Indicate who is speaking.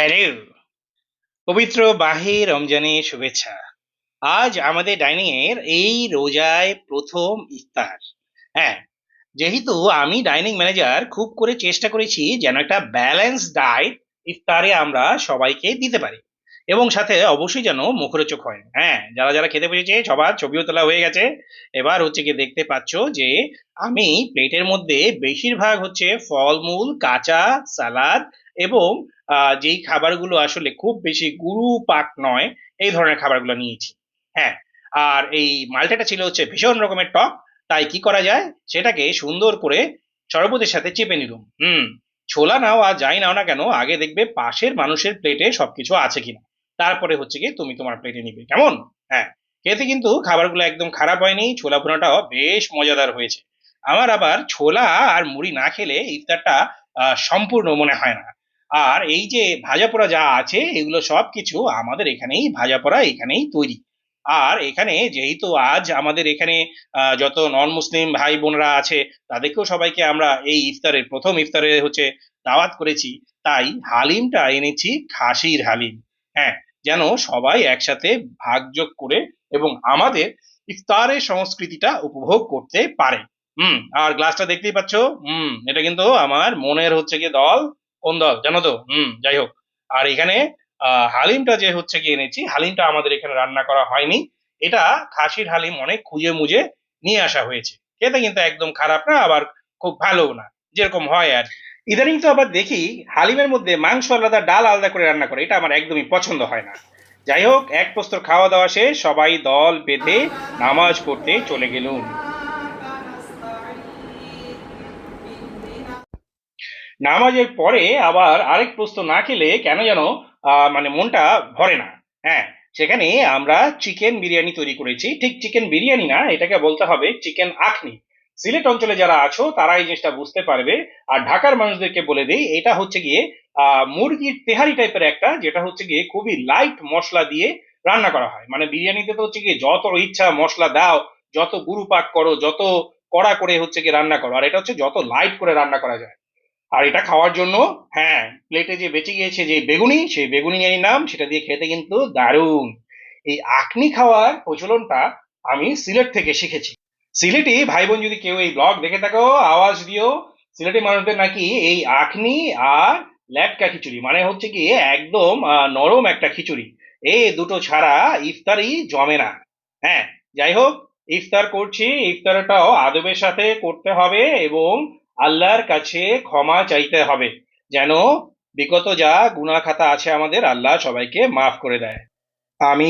Speaker 1: Hello পবিত্র বাহে রমজানে শুভেচ্ছা। আজ আমাদের ডাইনিং এর এই রোজায় প্রথম ইফতার। হ্যাঁ যেহেতু আমি ডাইনিং ম্যানেজার খুব করে চেষ্টা করেছি যেন একটা ব্যালেন্স ডায়েট ইফতারে আমরা সবাইকে দিতে পারি। এবং সাথে অবশ্যই যেন মুখরোচক হয়। হ্যাঁ যারা যারা খেতে বসেছে, সবার ছবিও তোলা হয়ে গেছে। এবার হচ্ছে কি দেখতে পাচ্ছ যে, আমি প্লেটের মধ্যে বেশিরভাগ হচ্ছে ফলমূল, কাঁচা, সালাদ এবং যেই খাবারগুলো আসলে খুব বেশি গুরু পাক নয়, এই ধরনের খাবারগুলো নিয়েছি। হ্যাঁ আর এই মালটাটা ছিল হচ্ছে ভীষণ রকমের টক, তাই কি করা যায়? সেটাকে সুন্দর করে শরবতের সাথে চেপে নিলাম। হুম, ছোলা নাও আর যাই নাও না কেন, আগে দেখবে পাশের মানুষের প্লেটে সবকিছু আছে কিনা। তারপরে হচ্ছে কি তুমি তোমার প্লেটে নিবে। কেমন? হ্যাঁ খেতে কিন্তু খাবারগুলো একদম খারাপ হয়নি, ছোলা ভুনাটাও বেশ মজাদার হয়েছে। আমার আবার ছোলা আর মুড়ি না খেলে ইফতারটা সম্পূর্ণ মনে হয় না। আর এই যে ভাজা পোড়া যা আছে, এগুলো সব কিছু আমাদের এখানেই, ভাজা পোড়া এখানেই তৈরি। আর এখানে যেহেতু আজ আমাদের এখানে যত নন মুসলিম ভাই বোনরা আছে, তাদেরকেও সবাইকে আমরা এই ইফতারের, প্রথম ইফতারে হচ্ছে দাওয়াত করেছি। তাই হালিমটা এনেছি খাসির হালিম। হ্যাঁ যেন সবাই একসাথে ভাগযোগ করে এবং আমাদের ইফতারের সংস্কৃতিটা উপভোগ করতে পারে। হুম, আর গ্লাসটা দেখতেই পাচ্ছ? হুম, এটা কিন্তু আমার মনের হচ্ছে গিয়ে দল। কোন দল? জানো তো? হুম, যাই হোক। আর এখানে হালিমটা যে হচ্ছে গিয়ে এনেছি, হালিমটা আমাদের এখানে রান্না করা হয়নি। এটা খাসির হালিম অনেক খুঁজে মুজে নিয়ে আসা হয়েছে। খেতে কিন্তু একদম খারাপ না, আবার খুব ভালো না। যেরকম হয় আর। ইদানিং তো আবার দেখি হালিমের মধ্যে মাংস আলাদা, ডাল আলাদা করে রান্না করে। এটা আমার একদমই পছন্দ হয় না। যাই হোক, এক প্রস্তর খাওয়া দাওয়া শেষ, সবাই দল বেঁধে নামাজ পড়তে চলে গেলুম। নামাজের পরে আবার আরেক প্রস্ত না খেলে কেন যেন মানে মনটা ভরে না। হ্যাঁ সেখানে আমরা চিকেন বিরিয়ানি তৈরি করেছি। ঠিক চিকেন বিরিয়ানি না, এটাকে বলতে হবে চিকেন আখনি। সিলেট অঞ্চলে যারা আছো, তারা এই জিনিসটা বুঝতে পারবে। আর ঢাকার মানুষদেরকে বলে দিই, এটা হচ্ছে গিয়ে মুরগির তেহারি টাইপের একটা, যেটা হচ্ছে গিয়ে খুবই লাইট মশলা দিয়ে রান্না করা হয়। মানে বিরিয়ানিতে তো হচ্ছে গিয়ে যত ইচ্ছা মশলা দাও, যত গুরু পাক করো, যত কড়া করে হচ্ছে গিয়ে রান্না করো, আর এটা হচ্ছে যত লাইট করে রান্না করা যায়। আর এটা খাওয়ার জন্য হ্যাঁ প্লেটে যে বেঁচে গিয়েছে যে বেগুনি, সেই বেগুনি এই নাম, সেটা দিয়ে খেতে কিন্তু দারুণ। এই আখনি খাওয়ার প্রচলনটা আমি সিলেট থেকে শিখেছি। সিলেটি ভাই বোন যদি কেউ এই ব্লগ দেখে থাকো, আওয়াজ দিও। সিলেটি মানুষদের নাকি এই আখনি আর ল্যাটকা খিচুড়ি মানে হচ্ছে কি একদম নরম একটা খিচুড়ি। এই দুটো ছাড়া ইফতারই জমে না। হ্যাঁ যাই হোক, ইফতার করছি। ইফতারটাও আদবের সাথে করতে হবে এবং আল্লাহর কাছে ক্ষমা চাইতে হবে। যেন বিগত যা গুনাহ খাতা আছে আমাদের, আল্লাহ সবাইকে মাফ করে দেয়। আমি